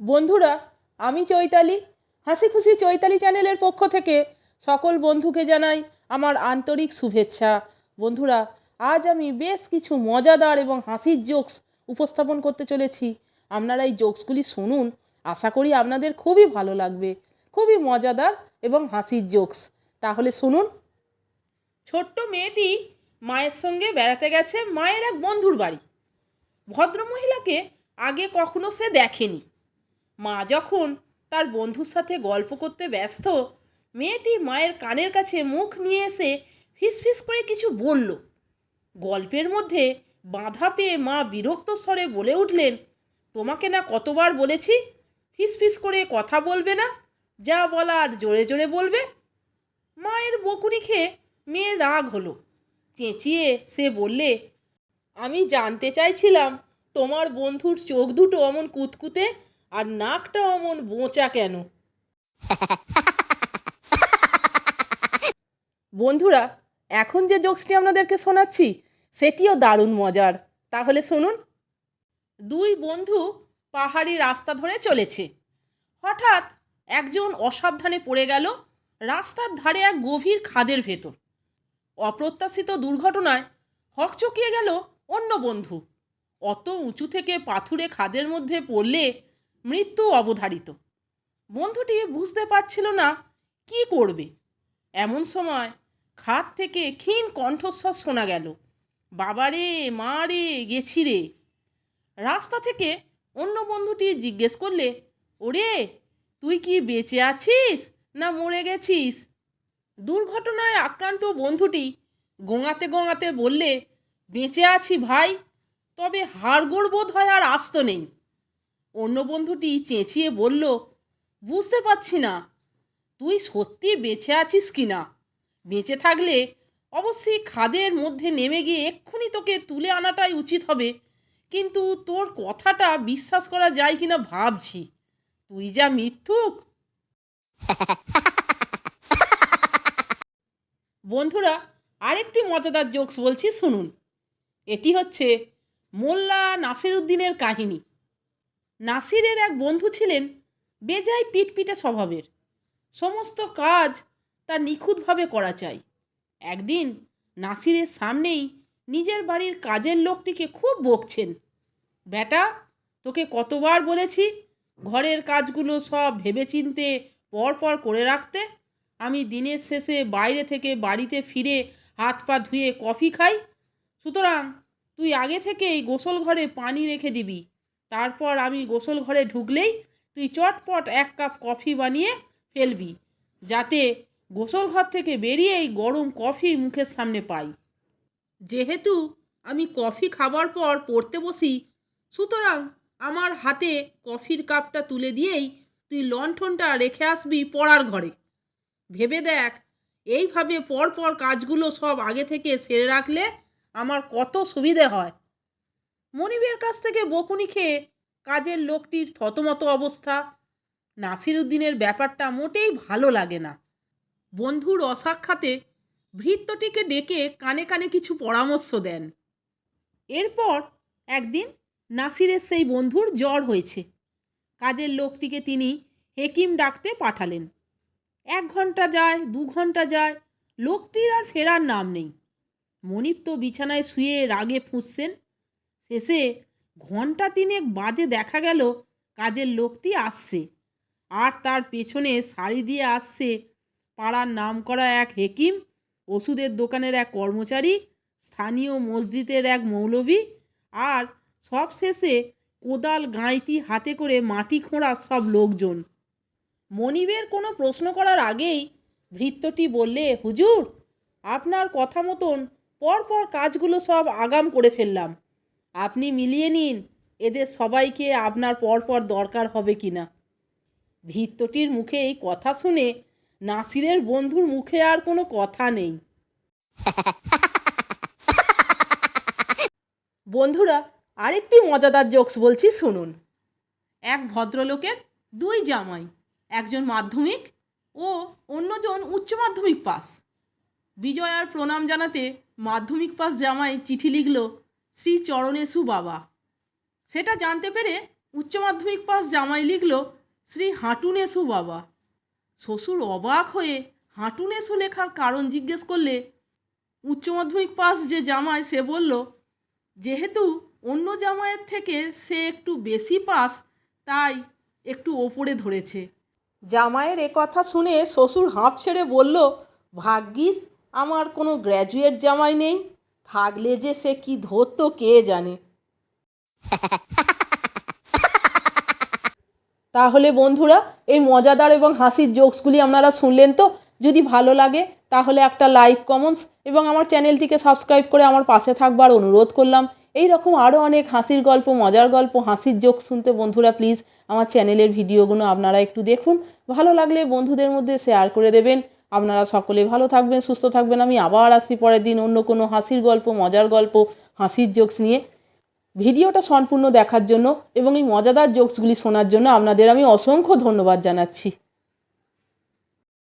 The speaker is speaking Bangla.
বন্ধুরা, আমি চৈতালি। হাসি খুশি চৈতালি চ্যানেলের পক্ষ থেকে সকল বন্ধুকে জানাই আমার আন্তরিক শুভেচ্ছা। বন্ধুরা, আজ আমি বেশ কিছু মজাদার এবং হাসির জোকস উপস্থাপন করতে চলেছি। আপনারা এই জোকসগুলি শুনুন, আশা করি আপনাদের খুবই ভালো লাগবে। খুবই মজাদার এবং হাসির জোকস। তাহলে শুনুন। ছোট্ট মেয়েটি মায়ের সঙ্গে বেড়াতে গেছে মায়ের এক বন্ধুর বাড়ি। ভদ্রমহিলাকে আগে কখনো সে দেখেনি। মা যখন তার বন্ধুর সাথে গল্প করতে ব্যস্ত, মেয়েটি মায়ের কানের কাছে মুখ নিয়ে এসে ফিসফিস করে কিছু বলল। গল্পের মধ্যে বাধা পেয়ে মা বিরক্ত স্বরে বলে উঠলেন, তোমাকে না কতবার বলেছি? ফিসফিস করে কথা বলবে না? যা বলার জোরে জোরে বলবে? মায়ের বকুনি খেয়ে মেয়ের রাগ হলো। চেঁচিয়ে সে বললে, আমি জানতে চাইছিলাম তোমার বন্ধুর চোখ দুটো অমন কুতকুতে আর নাকটা অমন বোঁচা কেন? বন্ধুরা, এখন যে জোকসটি আপনাদেরকে শোনাচ্ছি, সেটিও দারুণ মজার। তাহলে শুনুন। দুই বন্ধু পাহাড়ি রাস্তা ধরে চলেছে। হঠাৎ একজন অসাবধানে পড়ে গেল রাস্তার ধারে এক গভীর খাদের ভেতর। অপ্রত্যাশিত দুর্ঘটনায় হকচকিয়ে গেল অন্য বন্ধু। অত উঁচু থেকে পাথুরে খাদের মধ্যে পড়লে মৃত্যু অবধারিত। বন্ধুটি বুঝতে পারছিল না, কি করবে? এমন সময় খাদ থেকে ক্ষীণ কণ্ঠস্বর শোনা গেল, বাবারে মা রে গেছি রে। রাস্তা থেকে অন্য বন্ধুটি জিজ্ঞেস করলে, ওরে, তুই কি বেঁচে আছিস না মরে গেছিস? দুর্ঘটনায় আক্রান্ত বন্ধুটি গোঙাতে গোঙাতে বললে, বেঁচে আছি ভাই, তবে হাড়গোড় বোধ হয় আর আস্ত নেই। অন্য বন্ধুটি চেঁচিয়ে বলল, বুঝতে পারছি না, তুই সত্যি বেঁচে আছিস কি না? বেঁচে থাকলে অবশ্যই খাদের মধ্যে নেমে গিয়ে এক্ষুনি তোকে তুলে আনাটাই উচিত হবে। কিন্তু তোর কথাটা বিশ্বাস করা যায় কিনা ভাবছি। তুই যা মিথ্যুক! বন্ধুরা, আরেকটি মজাদার জোকস বলছি, শুনুন। এটি হচ্ছে মোল্লা নাসিরুদ্দিনের কাহিনী। নাসিরের এক বন্ধু ছিলেন বেজায় পিটপিটে স্বভাবের। সমস্ত কাজ তার নিখুঁতভাবে করা চাই। একদিন নাসিরের সামনেই নিজের বাড়ির কাজের লোকটিকে খুব বকছেন। বেটা, তোকে কতবার বলেছি ঘরের কাজগুলো সব ভেবেচিন্তে পরপর করে রাখতে। আমি দিনের শেষে বাইরে থেকে বাড়িতে ফিরে হাত পা ধুয়ে কফি খাই। সুতরাং তুই আগে থেকেই গোসল ঘরে পানি রেখে দিবি। তারপর আমি গোসল ঘরে ঢুকলেই তুই চটপট এক কাপ কফি বানিয়ে ফেলবি, যাতে গোসল ঘর থেকে বেরিয়েই গরম কফি মুখের সামনে পাই। যেহেতু আমি কফি খাবার পর পড়তে বসি, সুতরাং আমার হাতে কফির কাপটা তুলে দিয়েই তুই লণ্ঠনটা রেখে আসবি পড়ার ঘরে। ভেবে দেখ, এইভাবে পরপর কাজগুলো সব আগে থেকে সেরে রাখলে আমার কত সুবিধে হয়। মনিবের কাছ থেকে বকুনি খেয়ে কাজের লোকটির থতমত অবস্থা। নাসিরুদ্দিনের ব্যাপারটা মোটেই ভালো লাগে না। বন্ধুর অসাক্ষাতে ভৃত্যটিকে ডেকে কানে কানে কিছু পরামর্শ দেন। এরপর একদিন নাসিরের সেই বন্ধুর জ্বর হয়েছে। কাজের লোকটিকে তিনি হেকিম ডাকতে পাঠালেন। এক ঘণ্টা যায়, দু ঘণ্টা যায়, লোকটির আর ফেরার নাম নেই। মনিপ তো বিছানায় শুয়ে রাগে ফুঁসছেন। শেষে ঘণ্টা তিনেক বাদে দেখা গেল, কাজের লোকটি আসছে। আর তার পেছনে শাড়ি দিয়ে আসছে পাড়ার নাম করা এক হেকিম, ওষুধের দোকানের এক কর্মচারী, স্থানীয় মসজিদের এক মৌলবী আর সব শেষে কোদাল গাঁইতি হাতে করে মাটি খোঁড়া সব লোকজন। মনিবের কোনো প্রশ্ন করার আগেই ভৃত্যটি বললে, হুজুর, আপনার কথা মতন পরপর কাজগুলো সব আগাম করে ফেললাম। আপনি মিলিয়ে নিন, এদের সবাইকে আপনার পরপর দরকার হবে কি না। ভৃত্যটির মুখে এই কথা শুনে নাসিরের বন্ধুর মুখে আর কোনো কথা নেই। বন্ধুরা, আরেকটি মজাদার জোকস বলছি, শুনুন। এক ভদ্রলোকের দুই জামাই, একজন মাধ্যমিক ও অন্যজন উচ্চ মাধ্যমিক পাস। বিজয়ার প্রণাম জানাতে মাধ্যমিক পাস জামাই চিঠি লিখল শ্রী চরণেশু বাবা সেটা জানতে পেরে উচ্চ মাধ্যমিক পাস জামাই লিখল, শ্রী হাঁটুনেসু বাবা শ্বশুর অবাক হয়ে হাঁটুনেসু লেখার কারণ জিজ্ঞেস করলে, উচ্চ মাধ্যমিক পাস যে জামাই? সে বলল, যেহেতু অন্য জামাইয়ের থেকে সে একটু বেশি পাস, তাই একটু ওপরে ধরেছে। জামাইয়ের এ কথা শুনে শ্বশুর হাঁপ ছেড়ে বলল, ভাগ্যিস, আমার কোনো গ্র্যাজুয়েট জামাই নেই। থাকলে যে সে কি ধরতো, কে জানে? তাহলে বন্ধুরা, এই মজাদার এবং হাসির জোকসগুলি আপনারা শুনলেন তো? যদি ভালো লাগে, তাহলে একটা লাইক, কমেন্টস এবং আমার চ্যানেলটিকে সাবস্ক্রাইব করে আমার পাশে থাকবার অনুরোধ করলাম। এই রকম আরও অনেক হাসির গল্প, মজার গল্প, হাসির জোক শুনতে বন্ধুরা প্লিজ আমার চ্যানেলের ভিডিওগুলো আপনারা একটু দেখুন। ভালো লাগলে বন্ধুদের মধ্যে শেয়ার করে দেবেন। আপনারা সকলে ভালো থাকবেন, সুস্থ থাকবেন। আমি আবার আসি পরের দিন অন্য কোনো হাসির গল্প, মজার গল্প, হাসির জোকস নিয়ে। ভিডিওটা সম্পূর্ণ দেখার জন্য এবং এই মজাদার জোকসগুলি শোনার জন্য আপনাদের আমি অসংখ্য ধন্যবাদ জানাচ্ছি।